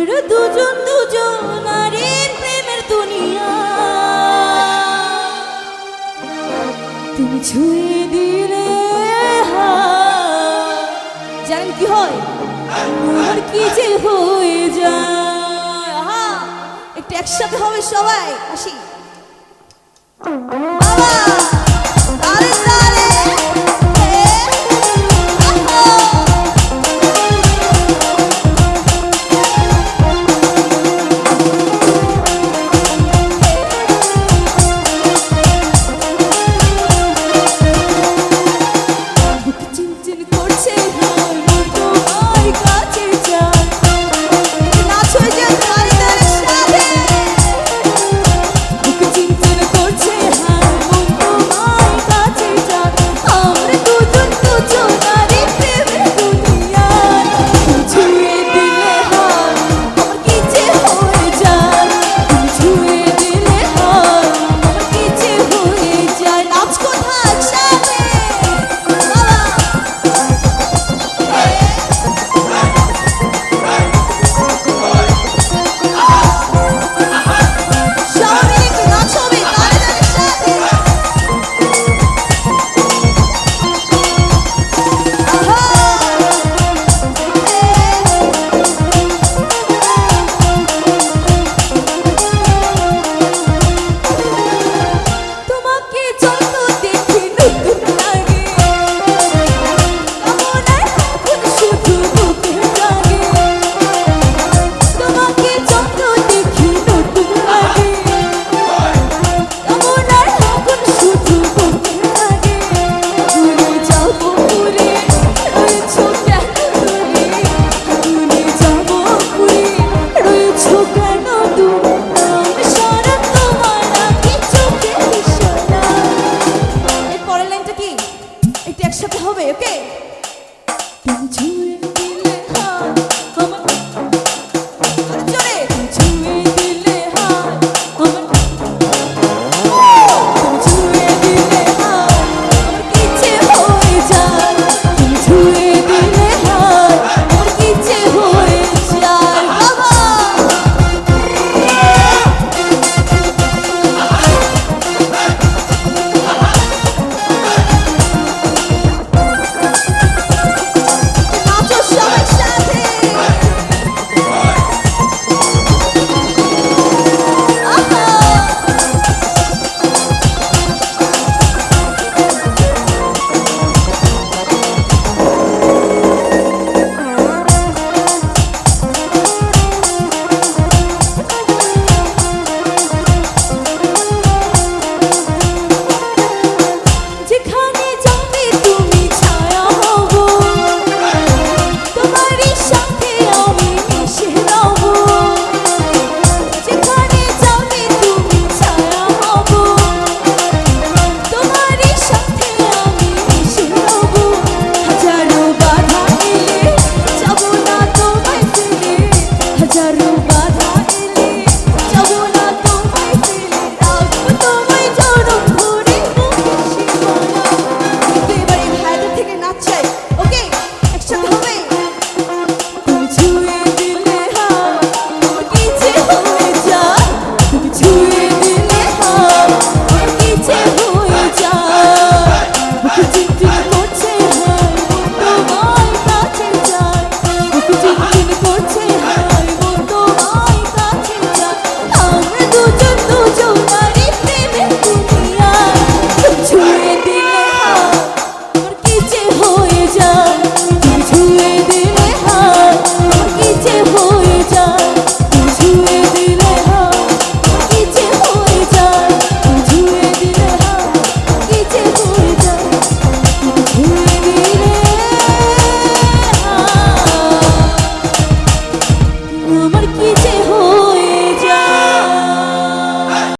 আমরা দুজন দুজন আরে প্রেমের দুনিয়া। তুমি ছুঁয়ে দিলে কি হয়? আমার কি যে হয়ে যায়। একটু একসাথে হবে সবাই, আসি। বাবা okay?